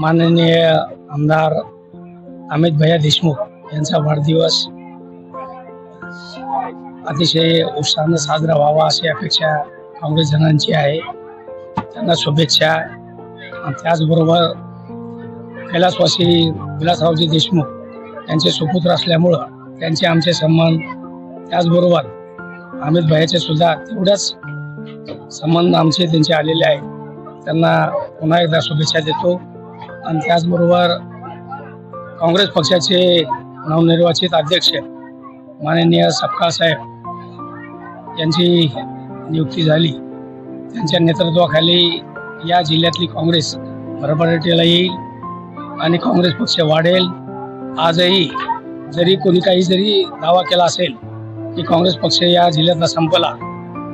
माननीय आमदार अमित भैया देशमुख यांचा वाढदिवस अतिशय उत्साहानं साजरा व्हावा अशी अपेक्षा काँग्रेस जणांची आहे. त्यांना शुभेच्छा. आणि त्याचबरोबर कैलासवासी विलासरावजी देशमुख यांचे सुपुत्र असल्यामुळं त्यांचे आमचे सन्मान त्याचबरोबर अमित भैयाचे सुद्धा तेवढ्याच संबंध आमचे त्यांचे आलेले आहेत. त्यांना पुन्हा एकदा शुभेच्छा देतो. आणि त्याचबरोबर काँग्रेस पक्षाचे नवनिर्वाचित अध्यक्ष माननीय सपकाळ साहेब यांची नियुक्ती झाली. त्यांच्या नेतृत्वाखाली या जिल्ह्यातली काँग्रेस भरभराटीला येईल आणि काँग्रेस पक्ष वाढेल. आजही जरी कोणी काही जरी दावा केला असेल की काँग्रेस पक्ष या जिल्ह्यातला संपला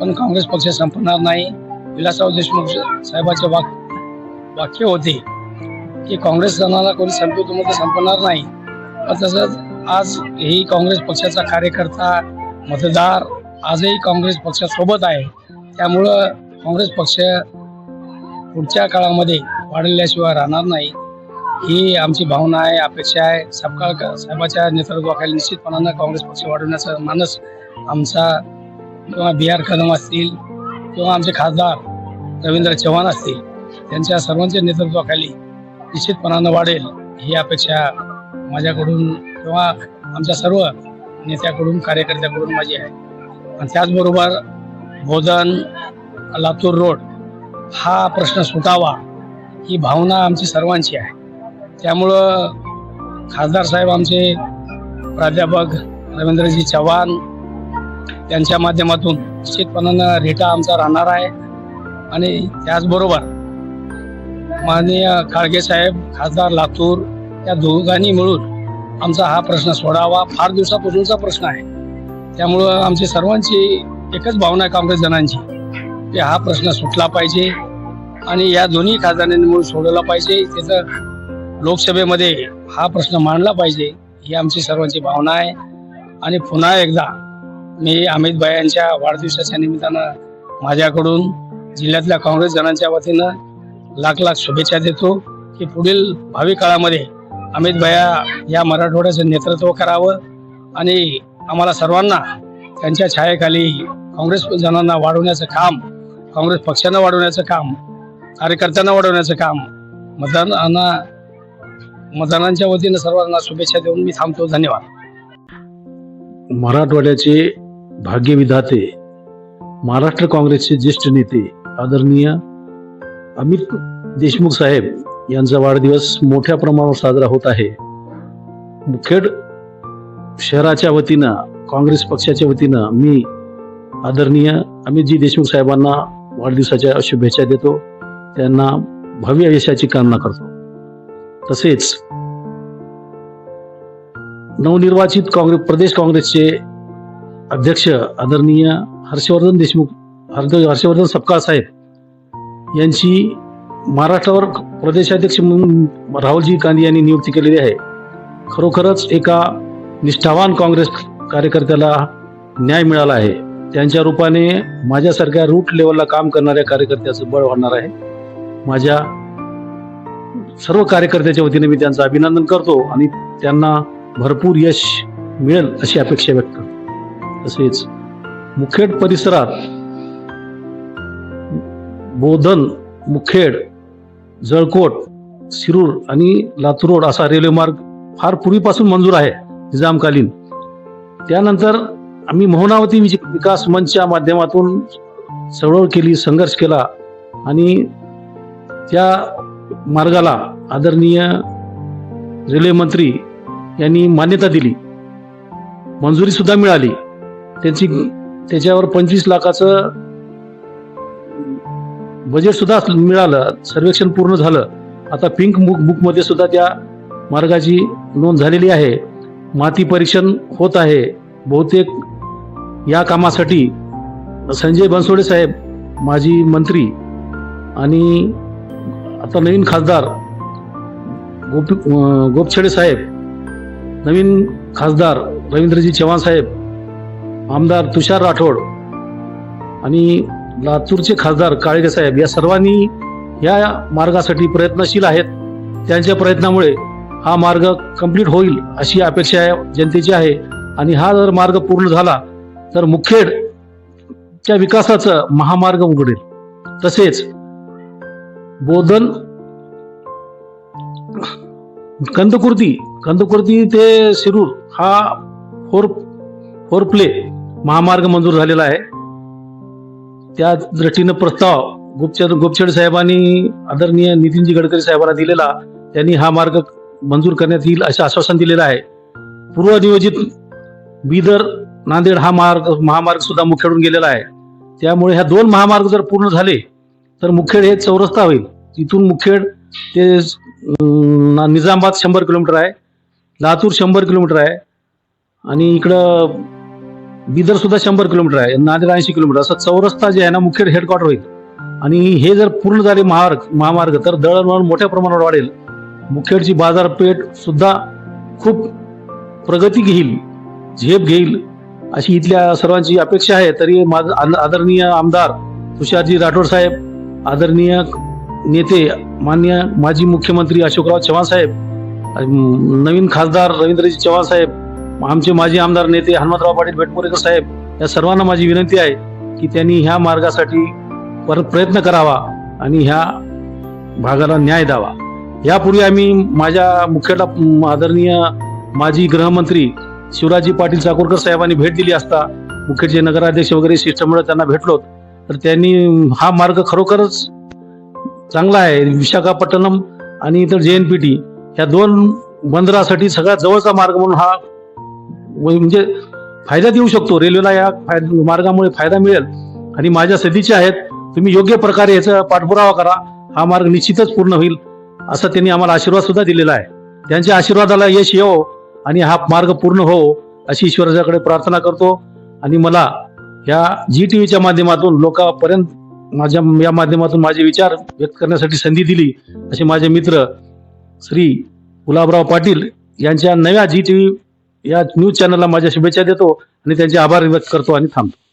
पण काँग्रेस पक्ष संपणार नाही. विलासराव देशमुख साहेबांचे वाक वाक्य होते. की काँग्रेस जणाला कोणी संपवतो मध्ये संपणार नाही. तसंच आज ही काँग्रेस पक्षाचा कार्यकर्ता मतदार आजही काँग्रेस पक्षासोबत आहे. त्यामुळं काँग्रेस पक्ष पुढच्या काळामध्ये वाढल्याशिवाय राहणार नाही. ही आमची भावना आहे अपेक्षा आहे. सपकाळ साहेबाच्या नेतृत्वाखाली निश्चितपणानं काँग्रेस पक्ष वाढवण्याचा मानस आमचा किंवा बी आर कदम असतील किंवा आमचे खासदार रवींद्र चव्हाण असतील त्यांच्या सर्वांच्या नेतृत्वाखाली निश्चितपणानं वाढेल ही अपेक्षा माझ्याकडून किंवा आमच्या सर्व नेत्याकडून कार्यकर्त्याकडून माझी आहे. आणि त्याचबरोबर भोजन लातूर रोड हा प्रश्न सुटावा ही भावना आमची सर्वांची आहे. त्यामुळं खासदार साहेब आमचे प्राध्यापक रवींद्रजी चव्हाण त्यांच्या माध्यमातून निश्चितपणानं रेटा आमचा राहणार आहे. आणि त्याचबरोबर माननीय काळगे साहेब खासदार लातूर या दोघांनी मिळून आमचा हा प्रश्न सोडावा. फार दिवसापासूनचा प्रश्न आहे. त्यामुळं आमची सर्वांची एकच भावना आहे काँग्रेस जणांची की हा प्रश्न सुटला पाहिजे आणि या दोन्ही खासदारांनी मिळून सोडवला पाहिजे. त्याचं लोकसभेमध्ये हा प्रश्न मांडला पाहिजे ही आमची सर्वांची भावना आहे. आणि पुन्हा एकदा मी अमित भाई यांच्या वाढदिवसाच्या निमित्तानं माझ्याकडून जिल्ह्यातल्या काँग्रेस जणांच्या वतीनं लाख लाख शुभेच्छा देतो की पुढील भावी काळामध्ये अमित भया या मराठवाड्याचं नेतृत्व करावं आणि आम्हाला सर्वांना त्यांच्या छायेखाली काँग्रेस जणांना वाढवण्याचं काम काँग्रेस पक्षांना वाढवण्याचं काम कार्यकर्त्यांना वाढवण्याचं काम मतदानांना मतदानांच्या वतीनं सर्वांना शुभेच्छा देऊन मी थांबतो. धन्यवाद. मराठवाड्याचे भाग्यविधाते महाराष्ट्र काँग्रेसचे ज्येष्ठ नेते आदरणीय अमित देशमुख साहेब यांचा वाढदिवस मोठ्या प्रमाणावर साजरा होत आहे. मुखेड शहराच्या वतीनं काँग्रेस पक्षाच्या वतीनं मी आदरणीय अमितजी देशमुख साहेबांना वाढदिवसाच्या शुभेच्छा देतो. त्यांना भव्य यशाची कामना करतो. तसेच नवनिर्वाचित काँग्रेस प्रदेश काँग्रेसचे अध्यक्ष आदरणीय हर्षवर्धन देशमुख हर्ष हर्षवर्धन सपकाळ साहेब यांची महाराष्ट्रावर प्रदेशाध्यक्ष म्हणून राहुलजी गांधी यांनी नियुक्ती केलेली आहे. खरोखरच एका निष्ठावान काँग्रेस कार्यकर्त्याला न्याय मिळाला आहे. त्यांच्या रूपाने माझ्यासारख्या रूट लेवलला काम करणाऱ्या कार्यकर्त्याचं बळ वाढणार आहे. माझ्या सर्व कार्यकर्त्याच्या वतीने मी त्यांचं अभिनंदन करतो आणि त्यांना भरपूर यश मिळेल अशी अपेक्षा व्यक्त करतो. तसेच मुखेड परिसरात बोधन मुखेड जळकोट शिरूर आणि लातूर रोड असा रेल्वे मार्ग फार पूर्वीपासून मंजूर आहे निजामकालीन. त्यानंतर आम्ही मोहनावती विज- विकास मंचच्या माध्यमातून चळवळ केली संघर्ष केला आणि त्या मार्गाला आदरणीय रेल्वे मंत्री यांनी मान्यता दिली. मंजुरीसुद्धा मिळाली. त्यांची त्याच्यावर पंचवीस लाखाचं बजेट सुद्धा मिळालं सर्वेक्षण पूर्ण झालं. आता पिंक बुक बुकमध्ये सुद्धा त्या मार्गाची नोंद झालेली आहे. माती परीक्षण होत आहे. बहुतेक या कामासाठी संजय बनसोडे साहेब माजी मंत्री आणि आता नवीन खासदार गोप गोपछेडे गोपछडे साहेब नवीन खासदार रवींद्रजी चव्हाण साहेब आमदार तुषार राठोड आणि लातूरचे खासदार काळगे साहेब या सर्वांनी या मार्गासाठी प्रयत्नशील आहेत. त्यांच्या प्रयत्नामुळे हा मार्ग कंप्लीट होईल अशी अपेक्षा आहे जनतेची आहे. आणि हा जर मार्ग पूर्ण झाला तर मुखेडच्या विकासाचं महामार्ग उघडेल. तसेच बोधन कंदकुर्ती कंदकुर्ती ते शिरूर हा फोर फोर प्ले महामार्ग मंजूर झालेला आहे. त्या दृष्टीनं प्रस्ताव गुपचर गुपछेड साहेबांनी आदरणीय नितीनजी गडकरी साहेबांना दिलेला त्यांनी हा मार्ग मंजूर करण्यात येईल असं आश्वासन दिलेलं आहे. पूर्वनियोजित बिदर नांदेड हा मार्ग महामार्ग सुद्धा मुखेडून गेलेला आहे. त्यामुळे ह्या दोन महामार्ग जर पूर्ण झाले तर मुखेड हे चौरस्ता होईल. इथून मुखेड ते अं, निजामाबाद शंभर किलोमीटर आहे लातूर शंभर किलोमीटर आहे. आणि इकडं बिदर सुद्धा शंभर किलोमीटर आहे नांदेड ऐंशी किलोमीटर. असं चौरस्ता जे आहे ना मुखेड हेडक्वार्टर होईल. आणि हे जर पूर्ण झाले महामार्ग महामार्ग तर दळणवळण मोठ्या प्रमाणावर वाढेल. मुखेडची बाजारपेठ सुद्धा खूप प्रगती घेईल झेप घेईल अशी इथल्या सर्वांची अपेक्षा आहे. तरी माझं आदरणीय आमदार तुषारजी राठोड साहेब आदरणीय नेते मान्य माजी मुख्यमंत्री अशोकराव चव्हाण साहेब नवीन खासदार रवींद्रजी चव्हाण साहेब आमचे माजी आमदार नेते हनुमंतराव पाटील बेटमोरेकर साहेब या सर्वांना माझी विनंती आहे की त्यांनी ह्या मार्गासाठी परत प्रयत्न करावा आणि ह्या भागाला न्याय द्यावा. यापूर्वी आम्ही माझ्या मुख्यला आदरणीय माजी गृहमंत्री शिवराजी पाटील चाकूरकर साहेबांनी भेट दिली असता मुख्यचे नगराध्यक्ष वगैरे शिष्टमंडळ त्यांना भेटलो तर त्यांनी हा मार्ग खरोखरच चांगला आहे. विशाखापट्टणम आणि इतर जे एन पी टी ह्या दोन बंदरासाठी सगळ्यात जवळचा मार्ग म्हणून हा म्हणजे फायदा देऊ शकतो. रेल्वेला या मार्गामुळे फायदा मिळेल. आणि माझ्या सदिच्छा आहेत तुम्ही योग्य प्रकारे याचा पाठपुरावा करा. हा मार्ग निश्चितच पूर्ण होईल असं त्यांनी आम्हाला आशीर्वाद सुद्धा दिलेला आहे. त्यांच्या आशीर्वादाला यश येवो आणि हा मार्ग पूर्ण हो अशी ईश्वराच्याकडे प्रार्थना करतो. आणि मला या जी टी व्हीच्या माध्यमातून लोकांपर्यंत माझ्या या माध्यमातून माझे विचार व्यक्त करण्यासाठी संधी दिली असे माझे मित्र श्री गुलाबराव पाटील यांच्या नव्या जी टी व्ही या न्यूज चॅनलला माझ्या शुभेच्छा देतो आणि त्यांचे आभार व्यक्त करतो आणि थांबतो.